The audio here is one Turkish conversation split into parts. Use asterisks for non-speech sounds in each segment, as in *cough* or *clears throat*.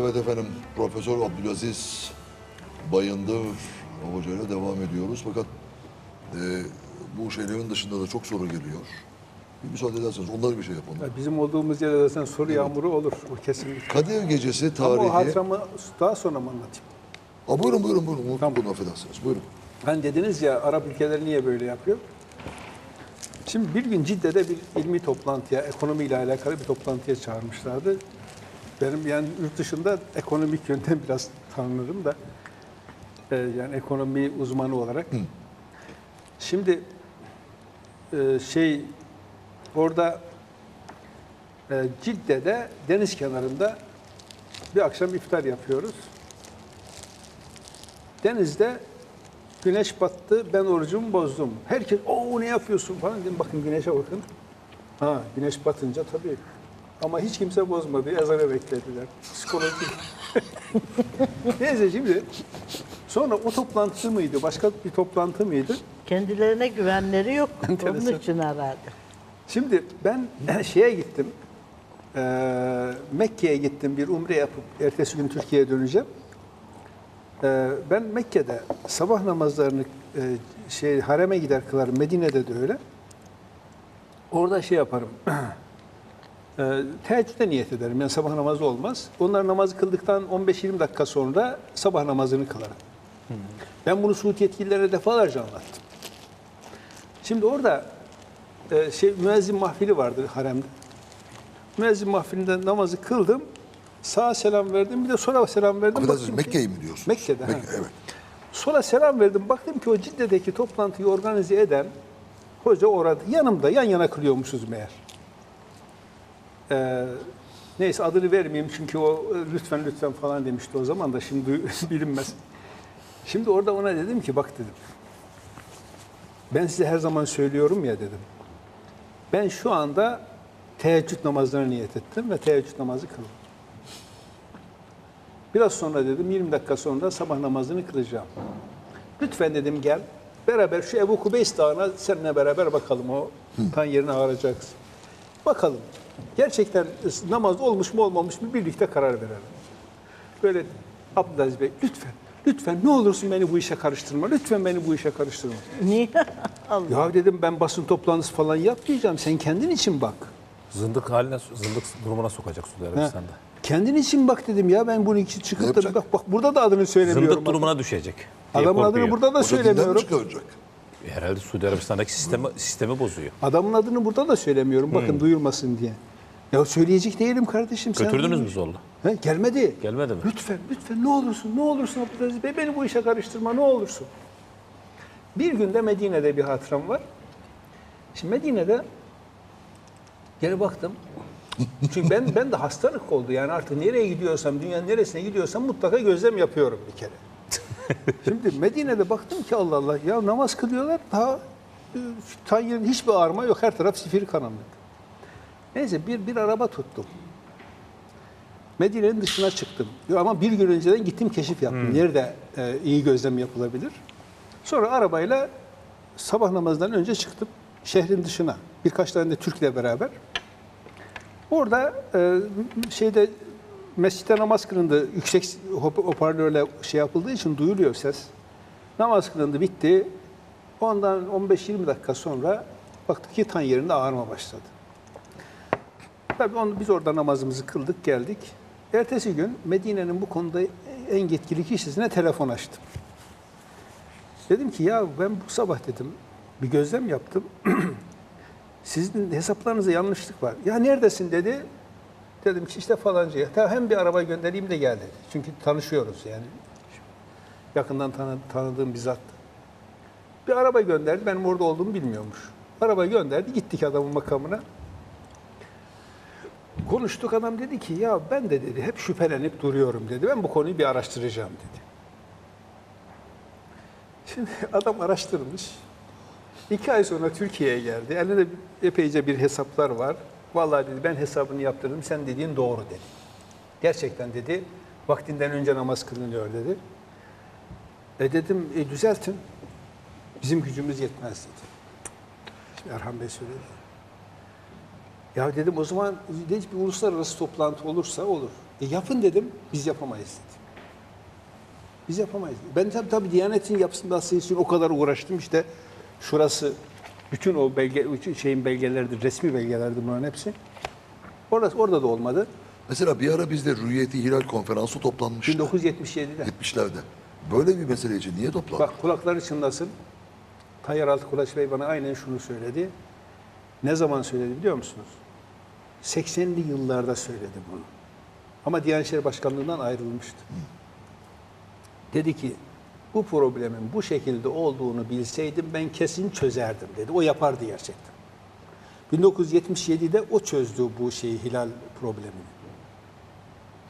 Evet efendim, Profesör Abdülaziz Bayındır hocayla devam ediyoruz. Fakat e, bu şeylerin dışında da çok soru geliyor. Bir müsaade ederseniz onları bir şey yapalım. Ya Bizim olduğumuz yerde zaten soru yağmuru olur. O kesinlikle. Kadir Gecesi Ama tarihi... o hatıramı daha sonra mı anlatayım? Aa, buyurun buyurun buyurun. Unuttum Tamam. bunu affedersiniz. Buyurun. Hani dediniz ya Arap ülkeleri niye böyle yapıyor? Şimdi bir gün Cidde'de bir ilmi toplantıya, ekonomiyle alakalı bir toplantıya çağırmışlardı. Benim yani yurt dışında ekonomik yönden biraz tanınırım da e, yani ekonomi uzmanı olarak. Şimdi e, şey orada e, Cidde'de deniz kenarında bir akşam iftar yapıyoruz. Denizde güneş battı, ben orucumu bozdum. Herkes, o ne yapıyorsun falan dedim. Bakın güneşe bakın. Ha, güneş batınca tabii. Ama hiç kimse bozmadı. Ezanı beklediler. Psikolojik. *laughs* Neyse şimdi sonra o toplantı mıydı, başka bir toplantı mıydı? Kendilerine güvenleri yok. *laughs* Onun için herhalde. Şimdi ben şeye gittim. Eee, Mekke'ye gittim bir umre yapıp ertesi gün Türkiye'ye döneceğim. Eee, ben Mekke'de sabah namazlarını eee, şey hareme gider kılarım. Medine'de de öyle. Orada şey yaparım. *clears throat* Eee teheccüde niyet ederim. Yani sabah namazı olmaz. Onlar namazı kıldıktan 15-20 dakika sonra sabah namazını kılarım. Ben bunu Suud yetkililere defalarca anlattım. Şimdi orada e, şey müezzin mahfili vardı haremde. Müezzin mahfilinde namazı kıldım. Sağa selam verdim. Bir de sola selam verdim. Mekke'yi mi diyorsunuz? Mekke'de. ha. Mekke, evet. Sola selam verdim. Baktım ki o Cidde'deki toplantıyı organize eden hoca orada. Yanımda yan yana kılıyormuşuz meğer. Ee, neyse adını vermeyeyim çünkü o e, lütfen lütfen falan demişti o zaman da şimdi *laughs* bilinmez. Şimdi orada ona dedim ki bak dedim. Ben size her zaman söylüyorum ya dedim. Ben şu anda teheccüd namazlarına niyet ettim ve teheccüd namazı kıldım. Biraz sonra dedim 20 dakika sonra sabah namazını kılacağım. Lütfen dedim gel. Beraber şu Ebu Kubeys Dağı'na seninle beraber bakalım o tan yerine varacaksın. Bakalım. Gerçekten namaz olmuş mu olmamış mı birlikte karar verelim. Böyle Abdülaziz Bey lütfen lütfen ne olursun beni bu işe karıştırma. Lütfen beni bu işe karıştırma. Niye? *laughs* Allah. Ya dedim ben basın toplantısı falan yapmayacağım. Sen kendin için bak. Zındık haline, zındık durumuna sokacak Suudi. Arabistan'da. Kendin için bak dedim ya ben bunu iki çıkıp da bak, bak burada da adını söylemiyorum. Zındık durumuna düşecek. Adamın adını burada da Hoca dinden mi söylemiyorum. Herhalde Suudi Arabistan'daki sistemi, sistemi bozuyor. Adamın adını burada da söylemiyorum. Bakın duyulmasın diye. Ya söyleyecek değilim kardeşim. Götürdünüz mü zorla? He, gelmedi. Gelmedi mi? Lütfen, lütfen ne olursun, ne olursun Abdülaziz Bey beni bu işe karıştırma ne olursun. Bir günde Medine'de bir hatıram var. Şimdi Medine'de geri baktım. Çünkü ben ben de hastalık oldu. Yani artık nereye gidiyorsam, dünyanın neresine gidiyorsam mutlaka gözlem yapıyorum bir kere. *laughs* Şimdi Medine'de baktım ki Allah Allah ya namaz kılıyorlar daha e, Tanrı'nın hiçbir ağrıma yok. Her taraf sifir karanlık. Neyse bir, bir araba tuttum. Medine'nin dışına çıktım. Ama bir gün önceden gittim keşif yaptım. Nerede e, iyi gözlem yapılabilir. Sonra arabayla sabah namazından önce çıktım şehrin dışına. Birkaç tane de Türk'le beraber. Orada e, şeyde mescitte namaz kılındı. Yüksek hop- hoparlörle şey yapıldığı için duyuluyor ses. Namaz kılındı bitti. Ondan 15-20 dakika sonra baktık ki tan yerinde ağrıma başladı. Tabii onu, biz orada namazımızı kıldık geldik. Ertesi gün Medine'nin bu konuda en yetkili kişisine telefon açtım. Dedim ki ya ben bu sabah dedim bir gözlem yaptım. *clears throat* Sizin hesaplarınızda yanlışlık var. Ya neredesin dedi. Dedim ki işte falancaya. Ta hem bir araba göndereyim de gel dedi. Çünkü tanışıyoruz yani. Yakından tanı, tanıdığım bir zat. Bir araba gönderdi. Benim orada olduğumu bilmiyormuş. Araba gönderdi. Gittik adamın makamına. Konuştuk adam dedi ki ya ben de dedi hep şüphelenip duruyorum dedi. Ben bu konuyu bir araştıracağım dedi. Şimdi adam araştırmış. İki ay sonra Türkiye'ye geldi. Elinde epeyce bir hesaplar var. Vallahi dedi ben hesabını yaptırdım. Sen dediğin doğru dedi. Gerçekten dedi. Vaktinden önce namaz kılınıyor dedi. E dedim e, düzeltin. Bizim gücümüz yetmez dedi. Şimdi Erhan Bey söyledi. Ya dedim o zaman hiç bir uluslararası toplantı olursa olur. E yapın dedim, biz yapamayız dedi. Biz yapamayız. Ben tabii tabii Diyanet'in yapısında için o kadar uğraştım işte. Şurası bütün o belge bütün şeyin belgeleridir, resmi belgelerdir bunların hepsi. Orası orada da olmadı. Mesela bir ara bizde Rüyeti Hilal Konferansı toplanmıştı. 1977'de. 70'lerde. Böyle bir mesele için niye toplandı? Bak kulakları çınlasın. Tayyar Altı Kulaç Bey bana aynen şunu söyledi. Ne zaman söyledi biliyor musunuz? 80'li yıllarda söyledi bunu. Ama Diyanet İşleri Başkanlığı'ndan ayrılmıştı. Dedi ki bu problemin bu şekilde olduğunu bilseydim ben kesin çözerdim dedi. O yapardı gerçekten. 1977'de o çözdü bu şeyi hilal problemini.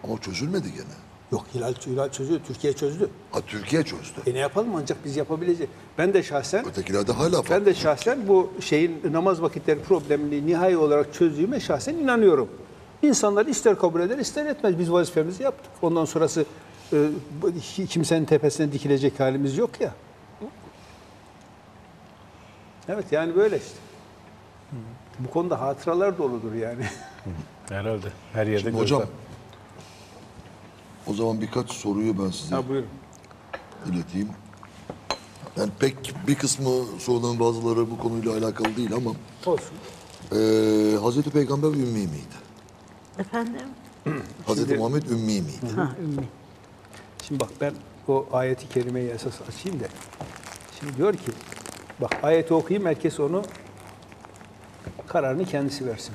Ama çözülmedi gene. Yok hilal, hilal çözüyor, Türkiye çözdü. Ha Türkiye çözdü. E ne yapalım ancak biz yapabileceğiz. Ben de şahsen Ötekilerde hala farklı. Ben de şahsen bu şeyin namaz vakitleri problemini nihai olarak çözdüğüme şahsen inanıyorum. İnsanlar ister kabul eder ister etmez. Biz vazifemizi yaptık. Ondan sonrası e, kimsenin tepesine dikilecek halimiz yok ya. Evet yani böyle işte. Bu konuda hatıralar doludur yani. *laughs* Herhalde. Her yerde Şimdi hocam o zaman birkaç soruyu ben size ha buyurun. ileteyim. Yani pek bir kısmı soruların bazıları bu konuyla alakalı değil ama Olsun. eee Hazreti Peygamber ümmi miydi? Efendim? Hazreti Muhammed ümmi miydi? Ha, ümmi. Şimdi bak ben o ayeti kerimeyi esas açayım da. Şimdi diyor ki bak ayeti okuyayım herkes onu kararını kendisi versin.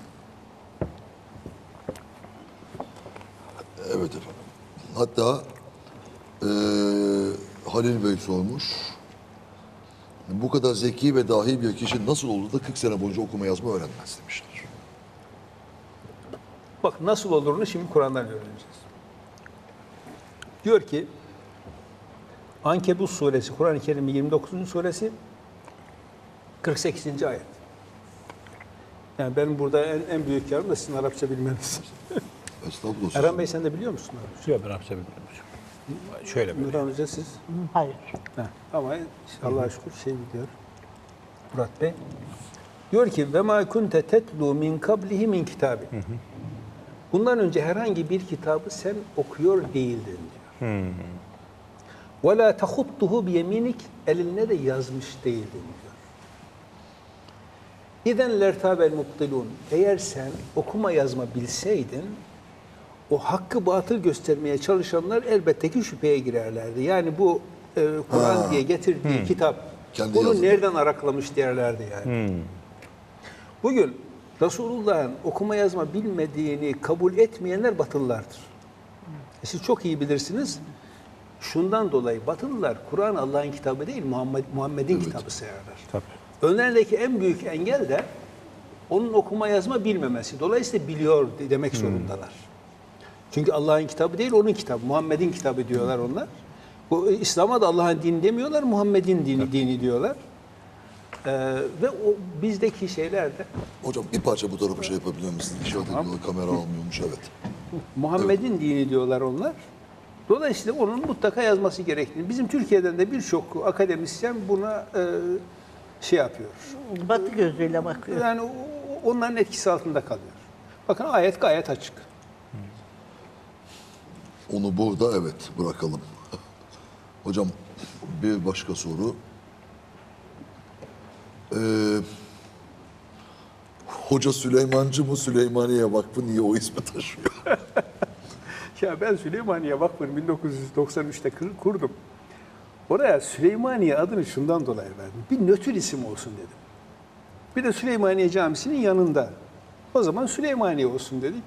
Evet efendim. Hatta eee Halil Bey sormuş. Bu kadar zeki ve dahi bir kişi nasıl oldu da 40 sene boyunca okuma yazma öğrenmez demişler. Bak nasıl olurunu şimdi Kur'an'dan öğreneceğiz. Diyor ki Ankebut suresi, Kur'an-ı Kerim'in 29. suresi 48. ayet. Yani benim burada en, en büyük yarım da sizin Arapça bilmeniz. *laughs* Estağfurullah. Erhan Bey sen de biliyor musun Arapça? Yok ben hapse bilmiyorum. Şöyle böyle. Nurhan Hoca siz? Hayır. Heh, ama Allah'a şükür şey biliyor. Murat Bey. Diyor ki ve ma kunte tetlu min kablihi min kitabi. Bundan önce herhangi bir kitabı sen okuyor değildin diyor. La tahuttuhu bi yeminik elinle de yazmış değildin diyor. İden lertabel mubtilun. Eğer sen okuma yazma bilseydin o hakkı batıl göstermeye çalışanlar elbette ki şüpheye girerlerdi. Yani bu e, Kur'an diye getirdiği kitap Kendi onu yazdı. nereden araklamış derlerdi yani. Bugün Resulullah'ın okuma yazma bilmediğini kabul etmeyenler batılılardır. E siz çok iyi bilirsiniz. Şundan dolayı batılılar Kur'an Allah'ın kitabı değil Muhammed, Muhammed'in kitabı sayarlar. Tabii. Önlerindeki en büyük engel de onun okuma yazma bilmemesi. Dolayısıyla biliyor de- demek zorundalar. Çünkü Allah'ın kitabı değil, onun kitabı. Muhammed'in kitabı diyorlar onlar. Bu İslam'a da Allah'ın dini demiyorlar, Muhammed'in dini, dini diyorlar. Ee, ve o bizdeki şeyler de Hocam bir parça bu tarafa şey yapabilir misiniz? İnşaat ediyorlar, kamera almıyormuş evet. Muhammed'in dini diyorlar onlar. Dolayısıyla onun mutlaka yazması gerektiğini. Bizim Türkiye'den de birçok akademisyen buna e, şey yapıyor. Batı gözüyle bakıyor. Yani onların etkisi altında kalıyor. Bakın ayet gayet açık. Onu burada evet bırakalım. *laughs* Hocam bir başka soru. Ee, Hoca Süleymancı mı Süleymaniye Vakfı niye o ismi taşıyor? *laughs* Ya ben Süleymaniye Vakfı'nı 1993'te kur- kurdum. Oraya Süleymaniye adını şundan dolayı verdim. Bir nötr isim olsun dedim. Bir de Süleymaniye Camisi'nin yanında. O zaman Süleymaniye olsun dedik.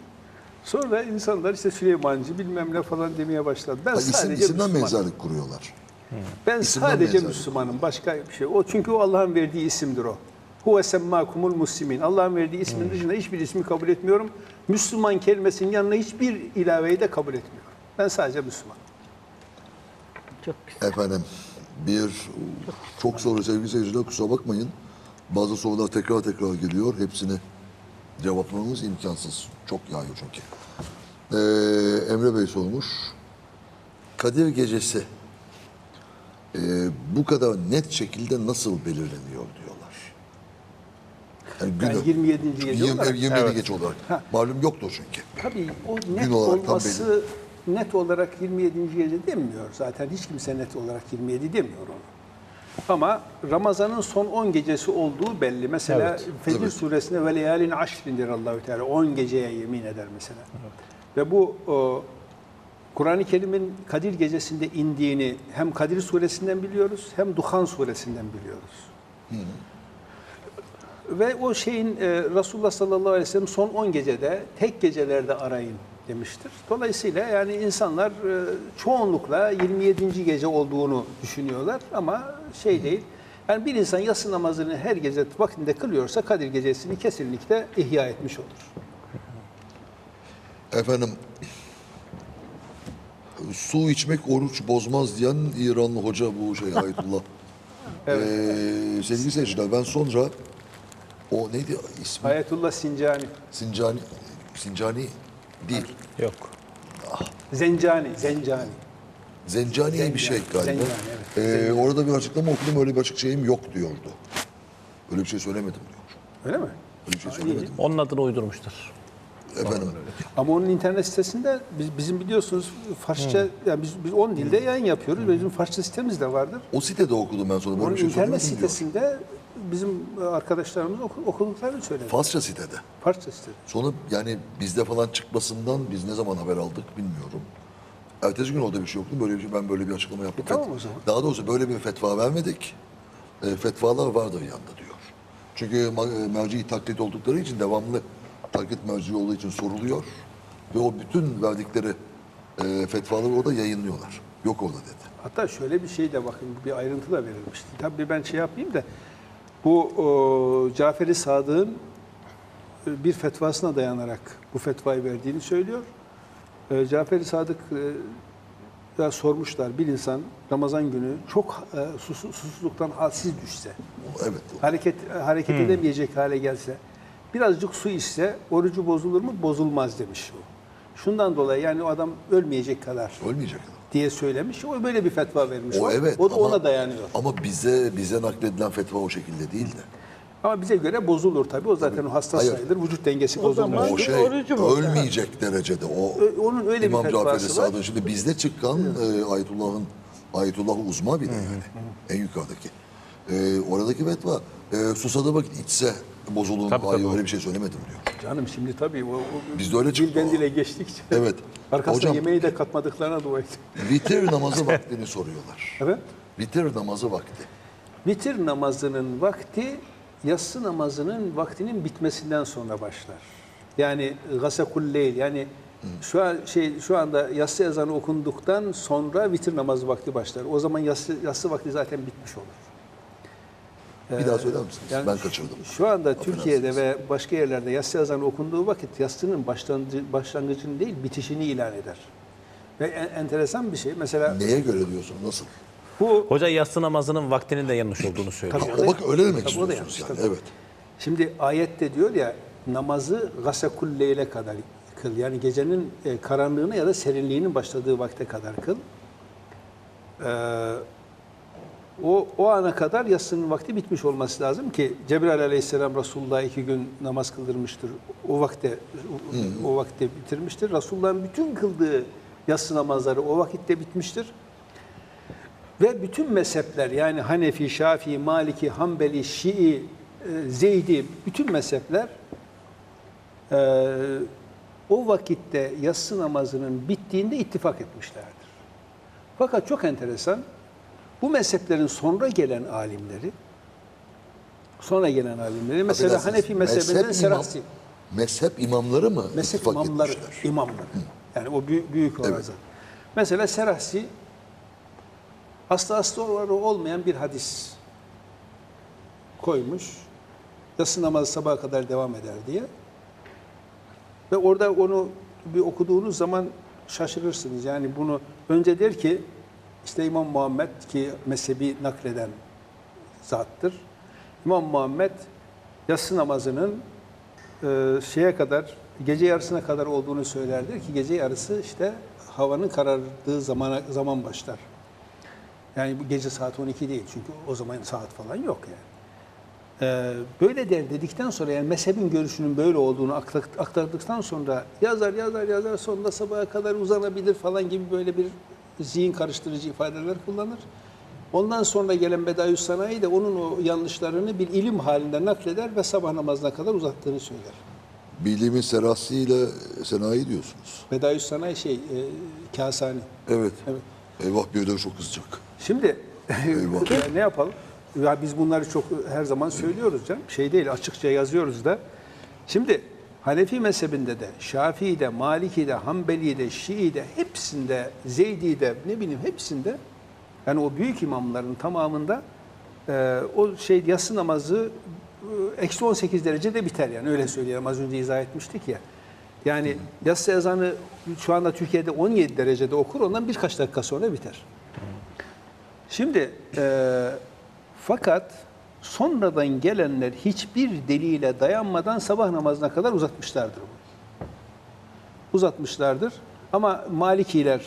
Sonra insanlar işte Süleymancı bilmem ne falan demeye başladı. Ben Ha, isim, sadece isimden mezarlık kuruyorlar. Ben İsimden sadece. Müslümanım. Başka bir şey. O çünkü o Allah'ın verdiği isimdir o. Huve semmakumul muslimin. Allah'ın verdiği ismin dışında hiçbir ismi kabul etmiyorum. Müslüman kelimesinin yanına hiçbir ilaveyi de kabul etmiyorum. Ben sadece Müslüman. Çok güzel. Efendim bir çok soru sevgili seyirciler kusura bakmayın. Bazı sorular tekrar tekrar geliyor. Hepsini cevaplamamız imkansız. Çok yağıyor çünkü. Ee, Emre Bey sormuş. Kadir Gecesi e, bu kadar net şekilde nasıl belirleniyor diyorlar. Yani gün, Yani 27. gece Yirmi- olarak. 27 Evet. gece olarak. Ha. Malum yoktur çünkü. Tabii o net Gün olarak olması net olarak 27. gece demiyor. Zaten hiç kimse net olarak 27 demiyor onu. Ama Ramazan'ın son 10 gecesi olduğu belli. Mesela Evet. Fecr Evet. suresinde ve leyalin aşrindir Allahü Teala. 10 geceye yemin eder mesela. Ve bu o, Kur'an-ı Kerim'in Kadir gecesinde indiğini hem Kadir suresinden biliyoruz hem Duhan suresinden biliyoruz. Ve o şeyin e, Resulullah sallallahu aleyhi ve sellem son 10 gecede tek gecelerde arayın demiştir. Dolayısıyla yani insanlar e, çoğunlukla 27. gece olduğunu düşünüyorlar ama şey değil. Yani bir insan yatsı namazını her gece vaktinde kılıyorsa Kadir gecesini kesinlikle ihya etmiş olur. Efendim su içmek oruç bozmaz diyen İranlı hoca bu şey Ayetullah. *laughs* Evet. Ee, sevgili seyirciler ben sonra o neydi ismi? Ayetullah Sincani, Sincani Sincani değil. Yok. Zencani, Zencani. Zencani bir şey galiba. Zencani, Ee, orada bir açıklama okudum öyle bir açık şeyim yok diyordu. Öyle bir şey söylemedim diyor. Öyle mi? Öyle bir şey söylemedim. Onun adını uydurmuştur. Efendim Ama onun internet sitesinde biz, bizim biliyorsunuz Farsça, yani biz, biz 10 dilde yayın yapıyoruz ve bizim Farsça sitemiz de vardır. o sitede okudum ben sonra böyle Onun bir şey internet diyor. sitesinde bizim arkadaşlarımız oku- okuduklarını söyledi. Farsça sitede. Farsça sitede. Sonra yani bizde falan çıkmasından biz ne zaman haber aldık bilmiyorum. Ertesi gün orada bir şey yoktu. Böyle bir şey, ben böyle bir açıklama yaptım. E, tamam o zaman. Daha doğrusu böyle bir fetva vermedik. E, fetvalar vardır yanında diyor. Çünkü e, merci taklit oldukları için devamlı taklit merci olduğu için soruluyor. Ve o bütün verdikleri e, fetvaları orada yayınlıyorlar. Yok orada dedi. Hatta şöyle bir şey de bakın bir ayrıntı da verilmişti. Tabii ben şey yapayım da bu o, Caferi Sadık'ın e, bir fetvasına dayanarak bu fetvayı verdiğini söylüyor. E, Caferi Sadık e, ya sormuşlar bir insan Ramazan günü çok e, sus- susuzluktan halsiz düşse, Evet. hareket hareket edemeyecek hale gelse, birazcık su içse orucu bozulur mu? Bozulmaz demiş o. Şundan dolayı yani o adam ölmeyecek kadar Ölmeyecek. diye söylemiş. O böyle bir fetva vermiş. O evet. O da ama- ona dayanıyor. Ama bize bize nakledilen fetva o şekilde değil de. Ama bize göre bozulur tabii. O zaten o hasta Hayır. sayılır. Vücut dengesi O bozulmaz. zaman- O şey orucu mu? ölmeyecek derecede o. Ö- onun öyle bir İmam Cafer fetvası var. Sadık. Şimdi bizde çıkan e, Ayetullah'ın Ayetullah uzma bir de yani. En yukarıdaki. E, oradaki fetva e, susadığı vakit içse bozulur mu? Tabii, Hayır tabii. öyle bir şey söylemedim diyor. Canım şimdi tabii o, o Bizde öyle çıktı dilden dile geçtikçe. Evet. Arkasına Hocam- yemeği de katmadıklarına dua et. *laughs* Vitir namazı vaktini soruyorlar. Evet. Vitir namazı vakti. Vitir namazının vakti yatsı namazının vaktinin bitmesinden sonra başlar. Yani gasakul leyl yani şu an şey şu anda yatsı ezanı okunduktan sonra vitir namazı vakti başlar. O zaman yatsı, yatsı vakti zaten bitmiş olur. Bir daha söyler misiniz? Yani ben kaçırdım. Şu anda Türkiye'de Affedersiniz. ve başka yerlerde yatsı ezanı okunduğu vakit yatsının başlangıcı, başlangıcını değil bitişini ilan eder. Ve en- enteresan bir şey mesela Neye göre diyorsun? Nasıl? bu Hoca yatsı namazının vaktinin de yanlış olduğunu söylüyor. Tabii. O bak öyle demek Tabii istiyorsunuz yanlış, yani. tabii. Evet. Şimdi ayette diyor ya namazı gasakul leyle kadar kıl. Yani gecenin e, karanlığına ya da serinliğinin başladığı vakte kadar kıl. Ee, o, o ana kadar yatsının vakti bitmiş olması lazım ki Cebrail aleyhisselam Resulullah'a iki gün namaz kıldırmıştır. O vakte o, o vakte bitirmiştir. Resulullah'ın bütün kıldığı yatsı namazları o vakitte bitmiştir. Ve bütün mezhepler yani Hanefi, Şafii, Maliki, Hanbeli, Şii, e, Zeydi bütün mezhepler e, o vakitte yatsı namazının bittiğinde ittifak etmişlerdir. Fakat çok enteresan bu mezheplerin sonra gelen alimleri sonra gelen alimleri mesela Affedersiniz, Hanefi mezhebinden mezhep Serasi imam- Mezhep imamları mı mezhep imamları, etmişler? imamları. Yani o büyük, büyük olan Evet. Mesela Serahsi aslı aslı olmayan bir hadis koymuş. Yatsı namazı sabaha kadar devam eder diye. Ve orada onu bir okuduğunuz zaman şaşırırsınız. Yani bunu önce der ki işte İmam Muhammed ki mezhebi nakleden zattır. İmam Muhammed yatsı namazının e, şeye kadar gece yarısına kadar olduğunu söylerdir ki gece yarısı işte havanın karardığı zamana zaman başlar. Yani bu gece saat 12 değil çünkü o zaman saat falan yok yani. Ee, böyle der dedikten sonra yani mezhebin görüşünün böyle olduğunu aktar- aktardıktan sonra yazar yazar yazar sonunda sabaha kadar uzanabilir falan gibi böyle bir zihin karıştırıcı ifadeler kullanır. Ondan sonra gelen Bedayüs Sanayi de onun o yanlışlarını bir ilim halinde nakleder ve sabah namazına kadar uzattığını söyler. Bilimin serasıyla senayi diyorsunuz. Bedayüs Sanayi şey, e, Kasani. Evet. Evet. Eyvah bir ödev çok kızacak. Şimdi ya *laughs* ne yapalım? Ya biz bunları çok her zaman söylüyoruz canım. Şey değil açıkça yazıyoruz da. Şimdi Hanefi mezhebinde de, Şafii'de, Maliki'de, Hanbeli'de, Şii'de, hepsinde, Zeydi'de, ne bileyim hepsinde yani o büyük imamların tamamında e, o şey yatsı namazı e, eksi 18 derecede biter yani öyle söyleyelim. Az önce izah etmiştik ya. Yani yatsı ezanı şu anda Türkiye'de 17 derecede okur ondan birkaç dakika sonra biter. Şimdi e, fakat sonradan gelenler hiçbir delile dayanmadan sabah namazına kadar uzatmışlardır bunu. Uzatmışlardır. Ama Malikiler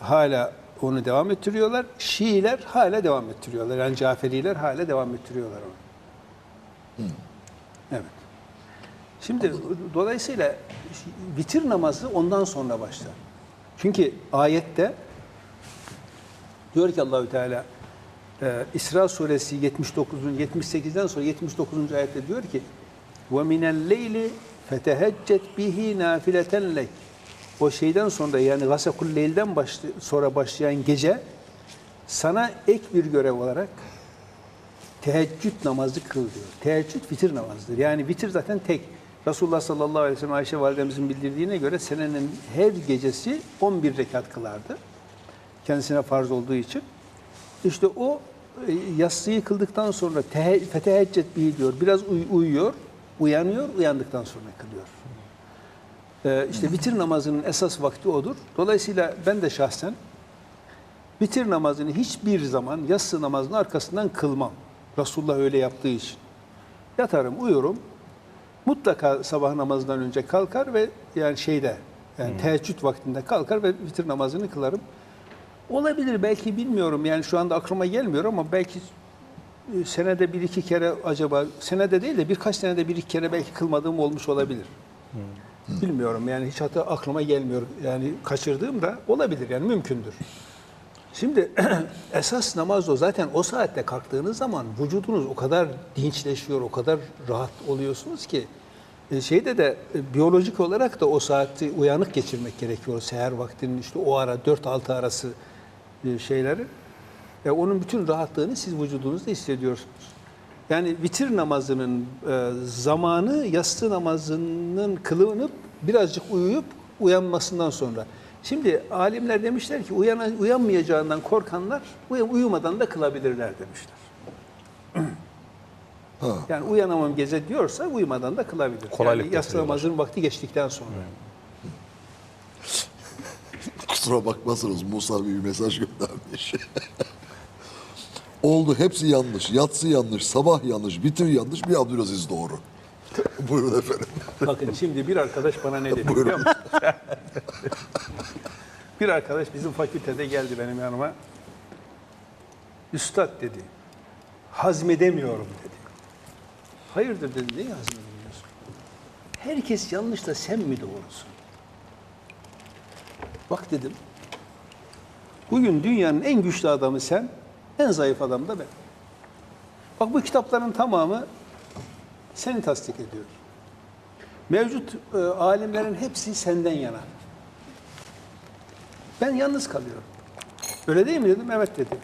hala onu devam ettiriyorlar. Şiiler hala devam ettiriyorlar. Yani Caferiler hala devam ettiriyorlar onu. Evet. Şimdi dolayısıyla vitir namazı ondan sonra başlar. Çünkü ayette Diyor ki Allahü Teala e, İsra suresi 79. 78'den sonra 79. ayette diyor ki minel leyli feteheccet bihi nafileten lek. O şeyden sonra yani gasakul leylden başlı, sonra başlayan gece sana ek bir görev olarak teheccüd namazı kıl diyor. Teheccüd vitir namazıdır. Yani vitir zaten tek. Resulullah sallallahu aleyhi ve sellem Ayşe validemizin bildirdiğine göre senenin her gecesi 11 rekat kılardı kendisine farz olduğu için. İşte o yatsıyı kıldıktan sonra tehe- feteheccet bihi diyor. Biraz uy- uyuyor, uyanıyor, uyandıktan sonra kılıyor. Ee, işte vitir namazının esas vakti odur. Dolayısıyla ben de şahsen vitir namazını hiçbir zaman yatsı namazının arkasından kılmam. Resulullah öyle yaptığı için. Yatarım, uyurum. Mutlaka sabah namazından önce kalkar ve yani şeyde yani teheccüd vaktinde kalkar ve vitir namazını kılarım. Olabilir belki bilmiyorum yani şu anda aklıma gelmiyor ama belki e, senede bir iki kere acaba senede değil de birkaç senede bir iki kere belki kılmadığım olmuş olabilir. Bilmiyorum yani hiç hatta aklıma gelmiyor yani kaçırdığım da olabilir yani mümkündür. Şimdi *clears throat* esas namaz o zaten o saatte kalktığınız zaman vücudunuz o kadar dinçleşiyor, o kadar rahat oluyorsunuz ki e, şeyde de e, biyolojik olarak da o saati uyanık geçirmek gerekiyor. Seher vaktinin işte o ara 4-6 arası şeyleri. E, onun bütün rahatlığını siz vücudunuzda hissediyorsunuz. Yani vitir namazının e, zamanı yastı namazının kılınıp birazcık uyuyup uyanmasından sonra. Şimdi alimler demişler ki uyana, uyanmayacağından korkanlar uy- uyumadan da kılabilirler demişler. Yani uyanamam gece diyorsa uyumadan da kılabilir. Kolaylık yani yatsı namazının vakti geçtikten sonra. Kusura bakmazsınız Musa bir mesaj göndermiş. *laughs* Oldu hepsi yanlış. Yatsı yanlış, sabah yanlış, bitir yanlış, bir Abdülaziz doğru. *laughs* Buyurun efendim. Bakın şimdi bir arkadaş bana ne dedi Buyurun. biliyor *laughs* musun? bir arkadaş bizim fakültede geldi benim yanıma. Üstad dedi, hazmedemiyorum dedi. Hayırdır dedim, neyi hazmedemiyorsun? Herkes yanlış da sen mi doğrusun? Bak dedim, bugün dünyanın en güçlü adamı sen, en zayıf adam da ben. Bak bu kitapların tamamı seni tasdik ediyor. Mevcut e, alimlerin hepsi senden yana. Ben yalnız kalıyorum. Öyle değil mi dedim? Evet dedi.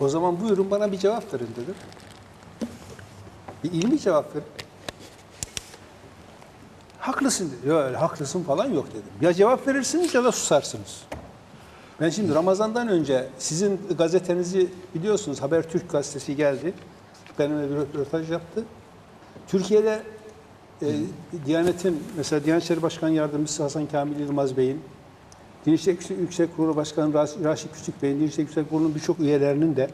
O zaman buyurun bana bir cevap verin dedim. Bir ilmi cevap verin. Haklısın dedi. Yok öyle haklısın falan yok dedim. Ya cevap verirsiniz ya da susarsınız. Ben şimdi Ramazan'dan önce sizin gazetenizi biliyorsunuz Habertürk gazetesi geldi. Benimle bir röportaj yaptı. Türkiye'de e, Diyanet'in mesela Diyanet İşleri Başkan Yardımcısı Hasan Kamil Yılmaz Bey'in Din Yüksek, Kurulu Başkanı Raş- Raşit Küçük Bey'in Din Yüksek Kurulu'nun birçok üyelerinin de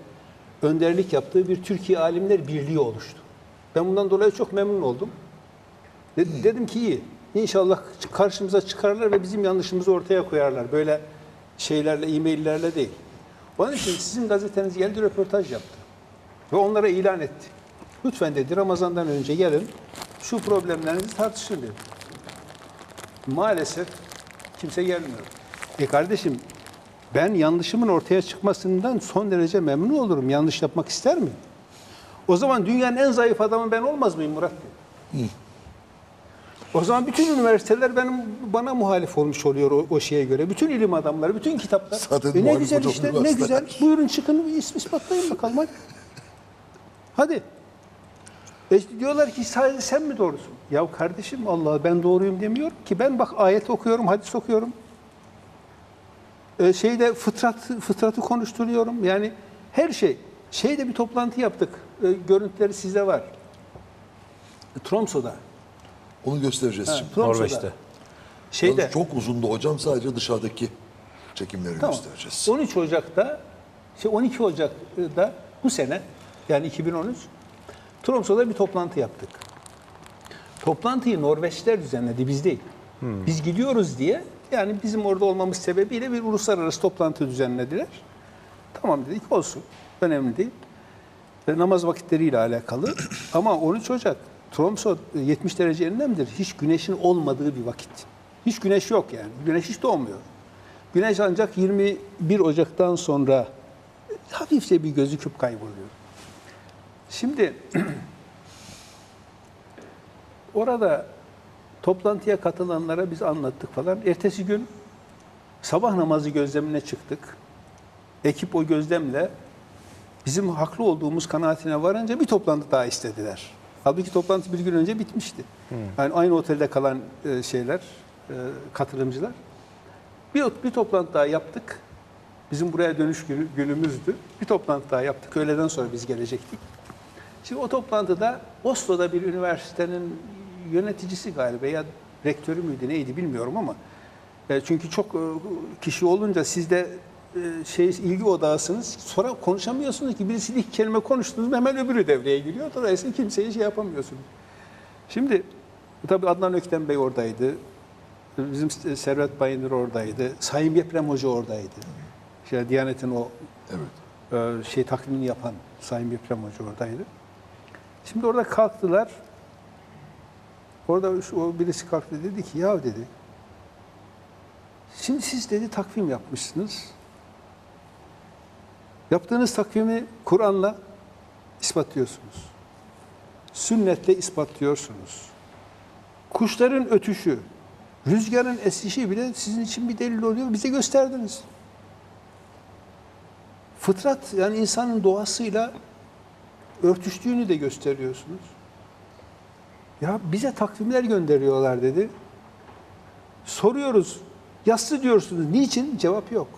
önderlik yaptığı bir Türkiye Alimler Birliği oluştu. Ben bundan dolayı çok memnun oldum. De- Dedim ki iyi. İnşallah karşımıza çıkarlar ve bizim yanlışımızı ortaya koyarlar. Böyle şeylerle, e-maillerle değil. Onun için sizin gazeteniz geldi röportaj yaptı. Ve onlara ilan etti. Lütfen dedi Ramazan'dan önce gelin şu problemlerinizi tartışın dedi. Maalesef kimse gelmiyor. E kardeşim ben yanlışımın ortaya çıkmasından son derece memnun olurum. Yanlış yapmak ister miyim? O zaman dünyanın en zayıf adamı ben olmaz mıyım Murat Bey? O zaman bütün üniversiteler benim bana muhalif olmuş oluyor o, o şeye göre. Bütün ilim adamları, bütün kitaplar. Zaten E ne güzel işte, ne güzel. Buyurun çıkın is- ispatlayın bakalım hadi. Hadi. E diyorlar ki sadece sen mi doğrusun? Ya kardeşim Allah ben doğruyum demiyorum ki. Ben bak ayet okuyorum, hadis okuyorum. E şeyde fıtrat fıtratı konuşturuyorum. Yani her şey. Şeyde bir toplantı yaptık. E, görüntüleri sizde var. Tromso'da. Onu göstereceğiz şimdi. Norveç'te. Şeyde. Yalnız çok uzundu hocam. Sadece dışarıdaki çekimleri Tamam. göstereceğiz. 13 Ocak'ta, şey 12 Ocak'ta bu sene yani 2013 Tromso'da bir toplantı yaptık. Toplantıyı Norveçler düzenledi, biz değil. Biz gidiyoruz diye yani bizim orada olmamız sebebiyle bir uluslararası toplantı düzenlediler. Tamam dedik olsun. Önemli değil. Ve namaz vakitleriyle alakalı. *clears throat* Ama 13 Ocak Tromso 70 derece enlemdir. Hiç güneşin olmadığı bir vakit. Hiç güneş yok yani. Güneş hiç doğmuyor. Güneş ancak 21 Ocak'tan sonra hafifçe bir gözüküp kayboluyor. Şimdi *clears throat* orada toplantıya katılanlara biz anlattık falan. Ertesi gün sabah namazı gözlemine çıktık. Ekip o gözlemle bizim haklı olduğumuz kanaatine varınca bir toplantı daha istediler. Halbuki toplantı bir gün önce bitmişti. Yani aynı otelde kalan e, şeyler, e, katılımcılar. Bir, bir toplantı daha yaptık. Bizim buraya dönüş günü, günümüzdü. Bir toplantı daha yaptık. Öğleden sonra biz gelecektik. Şimdi o toplantıda Oslo'da bir üniversitenin yöneticisi galiba ya rektörü müydü neydi bilmiyorum ama e, çünkü çok e, kişi olunca siz de e, şey ilgi odağısınız. Sonra konuşamıyorsunuz ki birisi iki kelime konuştunuz mu hemen öbürü devreye giriyor. Dolayısıyla kimseye şey yapamıyorsunuz. Şimdi tabii Adnan Ökten Bey oradaydı. Bizim Servet Bayındır oradaydı. Sayın Yeprem Hoca oradaydı. Şey, Diyanet'in o Evet. e, şey takvimini yapan Sayın Yeprem Hoca oradaydı. Şimdi orada kalktılar. Orada şu- o birisi kalktı dedi ki ya dedi. Şimdi siz dedi takvim yapmışsınız. Yaptığınız takvimi Kur'an'la ispatlıyorsunuz. Sünnetle ispatlıyorsunuz. Kuşların ötüşü, rüzgarın esişi bile sizin için bir delil oluyor. Bize gösterdiniz. Fıtrat yani insanın doğasıyla örtüştüğünü de gösteriyorsunuz. Ya bize takvimler gönderiyorlar dedi. Soruyoruz. Yassı diyorsunuz. Niçin? Cevap yok.